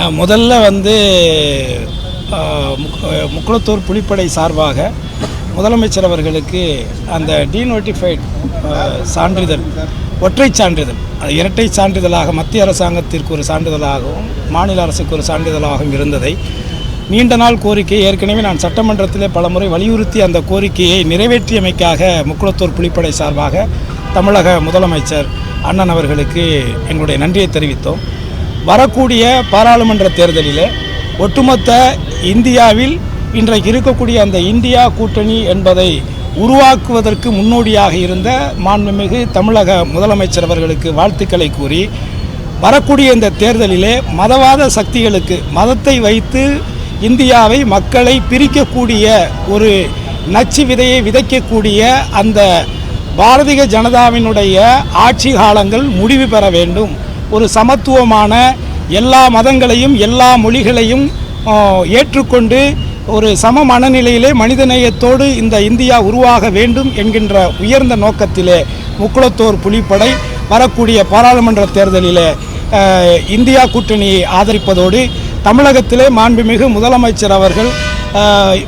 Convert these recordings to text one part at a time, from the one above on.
முதல்ல வந்து முக்- முக்குளத்தூர் புலிப்படை சார்பாக முதலமைச்சர் அவர்களுக்கு அந்த டீநோட்டிஃபைட் சான்றிதழ் ஒற்றை சான்றிதழ் அது இரட்டை சான்றிதழாக மத்திய அரசாங்கத்திற்கு ஒரு சான்றிதழாகவும் மாநில அரசுக்கு ஒரு சான்றிதழாகவும் இருந்ததை நீண்ட நாள் கோரிக்கை. ஏற்கனவே நான் சட்டமன்றத்திலே பலமுறை வலியுறுத்தி அந்த கோரிக்கையை நிறைவேற்றியமைக்காக முக்குளத்தூர் புலிப்படை சார்பாக தமிழக முதலமைச்சர் அண்ணன் அவர்களுக்கு எங்களுடைய நன்றியை தெரிவித்தோம். வரக்கூடிய பாராளுமன்ற தேர்தலிலே ஒட்டுமொத்த இந்தியாவில் இன்றைக்கு இருக்கக்கூடிய அந்த இந்தியா கூட்டணி என்பதை உருவாக்குவதற்கு முன்னோடியாக இருந்த மாண்புமிகு தமிழக முதலமைச்சர் அவர்களுக்கு வாழ்த்துக்களை கூறி வரக்கூடிய இந்த தேர்தலிலே மதவாத சக்திகளுக்கு மதத்தை வைத்து இந்தியாவை மக்களை பிரிக்கக்கூடிய ஒரு நச்சு விதையை விதைக்கக்கூடிய அந்த பாரதிய ஜனதாவினுடைய ஆட்சி காலங்கள் முடிவு பெற வேண்டும். ஒரு சமத்துவமான எல்லா மதங்களையும் எல்லா மொழிகளையும் ஏற்றுக்கொண்டு ஒரு சம மனநிலையிலே மனிதநேயத்தோடு இந்த இந்தியா உருவாக வேண்டும் என்கின்ற உயர்ந்த நோக்கத்திலே முக்குளத்தோர் புலிப்படை வரக்கூடிய பாராளுமன்ற தேர்தலிலே இந்தியா கூட்டணியை ஆதரிப்பதோடு தமிழகத்திலே மாண்புமிகு முதலமைச்சர் அவர்கள்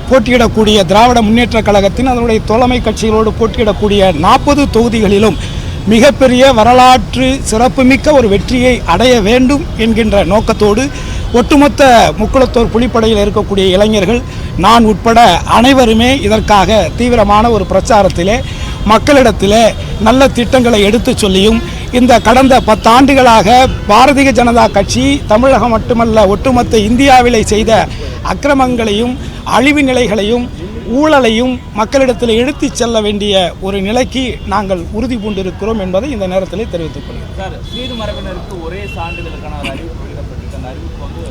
போட்டியிடக்கூடிய திராவிட முன்னேற்றக் கழகத்தின் அதனுடைய தோழமை கட்சிகளோடு போட்டியிடக்கூடிய நாற்பது தொகுதிகளிலும் மிகப்பெரிய வரலாற்று சிறப்புமிக்க ஒரு வெற்றியை அடைய வேண்டும் என்கின்ற நோக்கத்தோடு ஒட்டுமொத்த முக்குளத்தோர் புலிப்படையில் இருக்கக்கூடிய இளைஞர்கள் நான் உட்பட அனைவருமே இதற்காக தீவிரமான ஒரு பிரச்சாரத்திலே மக்களிடத்திலே நல்ல திட்டங்களை எடுத்துச் சொல்லியும் இந்த கடந்த பத்தாண்டுகளாக பாரதிய ஜனதா கட்சி தமிழகம் மட்டுமல்ல ஒட்டுமொத்த இந்தியாவிலே செய்த அக்கிரமங்களையும் அழிவு நிலைகளையும் ஊழலையும் மக்களிடத்தில் எடுத்துச் செல்ல வேண்டிய ஒரு நிலைக்கு நாங்கள் உறுதி பூண்டிருக்கிறோம் என்பதை இந்த நேரத்தில் தெரிவித்துக் கொள்கிறேன். சார் சீர்மரபினருக்கு ஒரே சான்றிதழுக்கான ஒரு அறிவிப்பு வெளியிடப்பட்டிருக்கு. அந்த அறிவிப்பு வந்து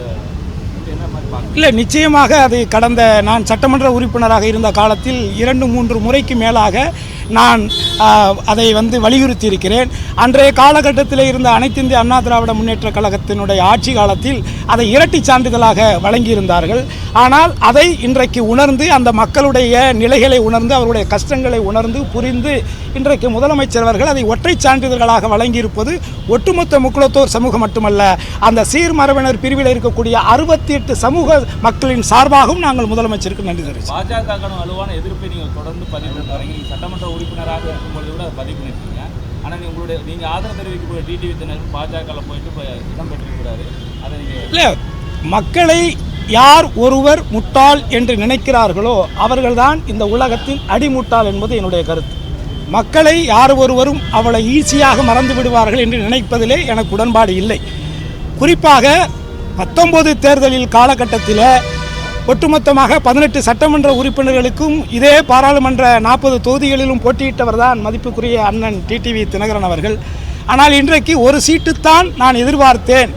என்ன மாதிரி பார்க்க இல்லை நிச்சயமாக அது கடந்த நான் சட்டமன்ற உறுப்பினராக இருந்த காலத்தில் இரண்டு மூன்று முறைக்கு மேலாக நான் அதை வந்து வலியுறுத்தி இருக்கிறேன் அன்றைய காலகட்டத்தில் இருந்த அனைத்து இந்திய அண்ணா திராவிட முன்னேற்ற கழகத்தினுடைய ஆட்சி காலத்தில் அதை இரட்டி சான்றிதழாக வழங்கியிருந்தார்கள். ஆனால் அதை இன்றைக்கு உணர்ந்து அந்த மக்களுடைய நிலைகளை உணர்ந்து அவருடைய கஷ்டங்களை உணர்ந்து புரிந்து இன்றைக்கு முதலமைச்சர் அவர்கள் அதை ஒற்றை சான்றிதழ்களாக வழங்கியிருப்பது ஒட்டுமொத்த முக்குளத்தோர் சமூகம் மட்டுமல்ல அந்த சீர்மரபினர் பிரிவில் இருக்கக்கூடிய அறுபத்தி எட்டு சமூக மக்களின் சார்பாகவும் நாங்கள் முதலமைச்சருக்கு நன்றி தெரிவித்தோம் பாஜக எதிர்ப்பை நீங்கள் தொடர்ந்து பதிவு சட்டமன்ற உறுப்பினராக இருக்கும்பொழுது கூட அதை பதிவு பண்ணிருக்கீங்க ஆனால் நீங்கள் உங்களுடைய நீங்கள் ஆதரவு தெரிவிக்க போய் டிடிவி தினர் பாஜகவில் போயிட்டு இப்போ இடம் பெற்றிருக்கிறாரு அதை நீங்கள் இல்லை மக்களை யார் ஒருவர் முட்டாள் என்று நினைக்கிறார்களோ அவர்கள்தான் இந்த உலகத்தின் அடிமுட்டாள் என்பது என்னுடைய கருத்து. மக்களை யார் ஒருவரும் அவளை ஈஸியாக மறந்து விடுவார்கள் என்று நினைப்பதிலே எனக்கு உடன்பாடு இல்லை. குறிப்பாக பத்தொன்பது தேர்தலில் காலகட்டத்தில் ஒட்டுமொத்தமாக பதினெட்டு சட்டமன்ற உறுப்பினர்களுக்கும் இதே பாராளுமன்ற நாற்பது தொகுதிகளிலும் போட்டியிட்டவர் தான் மதிப்புக்குரிய அண்ணன் டிடிவி தினகரன் அவர்கள். ஆனால் இன்றைக்கு ஒரு சீட்டுத்தான் நான் எதிர்பார்த்தேன்.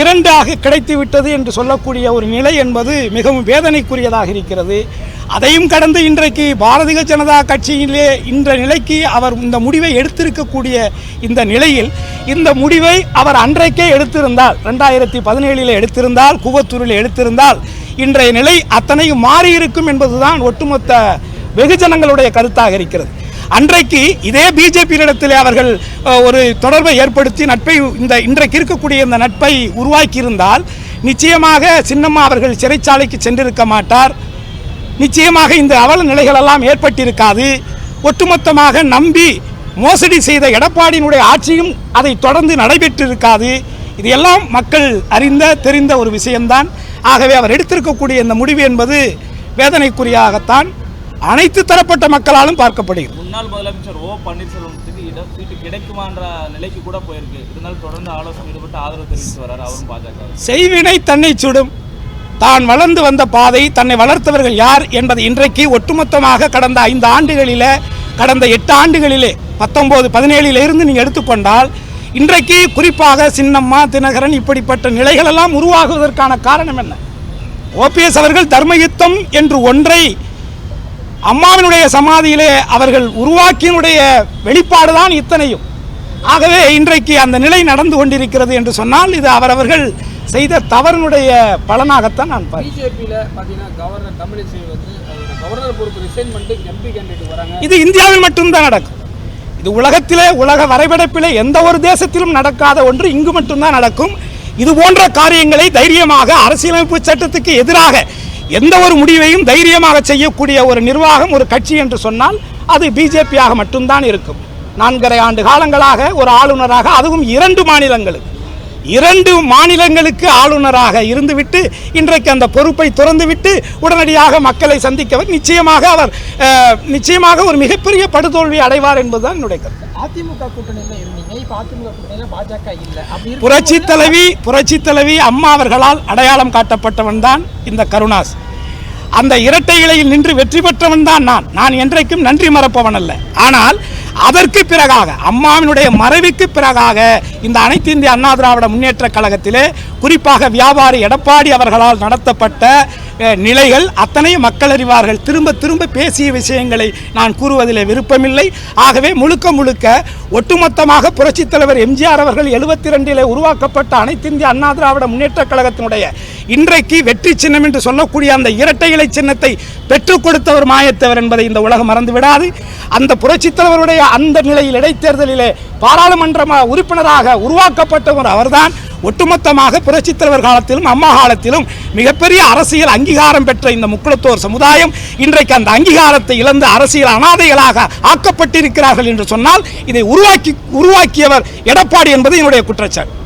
இரண்டாக கிடைத்துவிட்டது என்று சொல்லக்கூடிய ஒரு நிலை என்பது மிகவும் வேதனைக்குரியதாக இருக்கிறது. அதையும் கடந்து இன்றைக்கு பாரதிய ஜனதா கட்சியிலே இந்த நிலைக்கு அவர் இந்த முடிவை எடுத்திருக்கக்கூடிய இந்த நிலையில் இந்த முடிவை அவர் அன்றைக்கே எடுத்திருந்தால் ரெண்டாயிரத்தி பதினேழில் எடுத்திருந்தால் கூவத்தூரில் எடுத்திருந்தால் இன்றைய நிலை அத்தனையும் மாறியிருக்கும் என்பதுதான் ஒட்டுமொத்த வெகுஜனங்களுடைய கருத்தாக இருக்கிறது. அன்றைக்கு இதே பிஜேபியிடத்தில் அவர்கள் ஒரு தொடர்பை ஏற்படுத்தி நட்பை இந்த இன்றைக்கு இருக்கக்கூடிய இந்த நட்பை உருவாக்கியிருந்தால் நிச்சயமாக சின்னம்மா அவர்கள் சிறைச்சாலைக்கு சென்றிருக்க மாட்டார். நிச்சயமாக இந்த அவல நிலைகளெல்லாம் ஏற்பட்டிருக்காது. ஒட்டுமொத்தமாக நம்பி மோசடி செய்த எடப்பாடியினுடைய ஆட்சியும் அதை தொடர்ந்து நடைபெற்றிருக்காது. இது எல்லாம் மக்கள் அறிந்த தெரிந்த ஒரு விஷயம்தான். ஆகவே அவர் எடுத்திருக்கக்கூடிய இந்த முடிவு என்பது வேதனைக்குரியாகத்தான் அனைத்து தரப்பட்ட மக்களாலும் பார்க்கப்படுகிறது. முன்னாள் முதலமைச்சர் ஓ பன்னீர்செல்வத்துக்கு இடம் சீட்டு கிடைக்குமான்ற நிலைக்கு கூட போயிருக்கு. இருந்தாலும் தொடர்ந்து ஆலோசனை ஈடுபட்டு ஆதரவு தெரிவித்து வராரு அவரும் பாஜக செய்வினை தன்னை சுடும். தான் வளர்ந்து வந்த பாதை தன்னை வளர்த்தவர்கள் யார் என்பதை இன்றைக்கு ஒட்டுமொத்தமாக கடந்த ஐந்து ஆண்டுகளிலே கடந்த எட்டு ஆண்டுகளிலே பத்தொம்போது பதினேழில் இருந்து நீங்கள் எடுத்துக்கொண்டால் இன்றைக்கு குறிப்பாக சின்னம்மா தினகரன் இப்படிப்பட்ட நிலைகளெல்லாம் உருவாகுவதற்கான காரணம் என்ன? ஓபிஎஸ் அவர்கள் தர்மயுத்தம் என்று ஒன்றை அம்மாவினுடைய சமாதியிலே அவர்கள் உருவாக்கினுடைய வெளிப்பாடுதான் இத்தனையும். ஆகவே இன்றைக்கு அந்த நிலை நடந்து கொண்டிருக்கிறது என்று சொன்னால் இது அவரவர்கள் செய்த தவறினுடைய பலனாகத்தான் நான் பார்க்கிறேன். இது இந்தியாவில் மட்டும்தான் நடக்கும். இது உலகத்திலே உலக வரைபடப்பிலே எந்த ஒரு தேசத்திலும் நடக்காத ஒன்று இங்கு மட்டும்தான் நடக்கும். இது போன்ற காரியங்களை தைரியமாக அரசியலமைப்பு சட்டத்துக்கு எதிராக எந்த ஒரு முடிவையும் தைரியமாக செய்யக்கூடிய ஒரு நிர்வாகம் ஒரு கட்சி என்று சொன்னால் அது பிஜேபியாக மட்டும்தான் இருக்கும். நான்கரை ஆண்டு காலங்களாக ஒரு ஆளுநராக அதுவும் இரண்டு மாநிலங்களுக்கு. இரண்டு மாநிலங்களுக்கு ஆளுநராக இருந்துவிட்டு இன்றைக்கு அந்த பொறுப்பை துறந்துவிட்டு உடனடியாக மக்களை சந்திக்கவர். நிச்சயமாக அவர் நிச்சயமாக ஒரு மிகப்பெரிய படுதோல்வி அடைவார் என்பதுதான் என்னுடைய கருத்து. அதிமுக கூட்டணியில புரட்சி தலைவி புரட்சி தலைவி அம்மா அவர்களால் அடையாளம் காட்டப்பட்டவன் தான் இந்த கருணாஸ். அந்த இரட்டை இலையில் நின்று வெற்றி பெற்றவன் தான் நான். நான் என்றைக்கும் நன்றி மறப்பவன் அல்ல. ஆனால் அதற்கு பிறகாக அம்மாவினுடைய மறைவுக்கு பிறகாக இந்த அனைத்து இந்திய அண்ணா திராவிட முன்னேற்ற கழகத்திலே குறிப்பாக வியாபாரி எடப்பாடி அவர்களால் நடத்தப்பட்ட நிலைகள் அத்தனையும் மக்கள் அறிவார்கள். திரும்ப திரும்ப பேசிய விஷயங்களை நான் கூறுவதிலே விருப்பமில்லை. ஆகவே முழுக்க முழுக்க ஒட்டுமொத்தமாக புரட்சித் தலைவர் எம்ஜிஆர் அவர்கள் எழுபத்தி ரெண்டிலே உருவாக்கப்பட்ட அனைத்து இந்திய அண்ணா திராவிட முன்னேற்ற கழகத்தினுடைய இன்றைக்கு வெற்றி சின்னம் என்று சொல்லக்கூடிய அந்த இரட்டை இலை சின்னத்தை பெற்றுக் கொடுத்தவர் மாயத்தவர் என்பதை இந்த உலகம் மறந்து விடாது. அந்த புரட்சித் தலைவருடைய அந்த நிலையில் இடைத்தேர்தலிலே பாராளுமன்ற உறுப்பினராக உருவாக்கப்பட்டவர் அவர்தான். ஒட்டுமொத்தமாக புரட்சித் தலைவர் காலத்திலும் அம்மா காலத்திலும் மிகப்பெரிய அரசியல் அங்கீகாரம் பெற்ற இந்த முக்குளத்தோர் சமுதாயம் இன்றைக்கு அந்த அங்கீகாரத்தை இழந்து அரசியல் அனாதைகளாக ஆக்கப்பட்டிருக்கிறார்கள் என்று சொன்னால் இதை உருவாக்கி உருவாக்கியவர் எடப்பாடி என்பது என்னுடைய குற்றச்சாட்டு.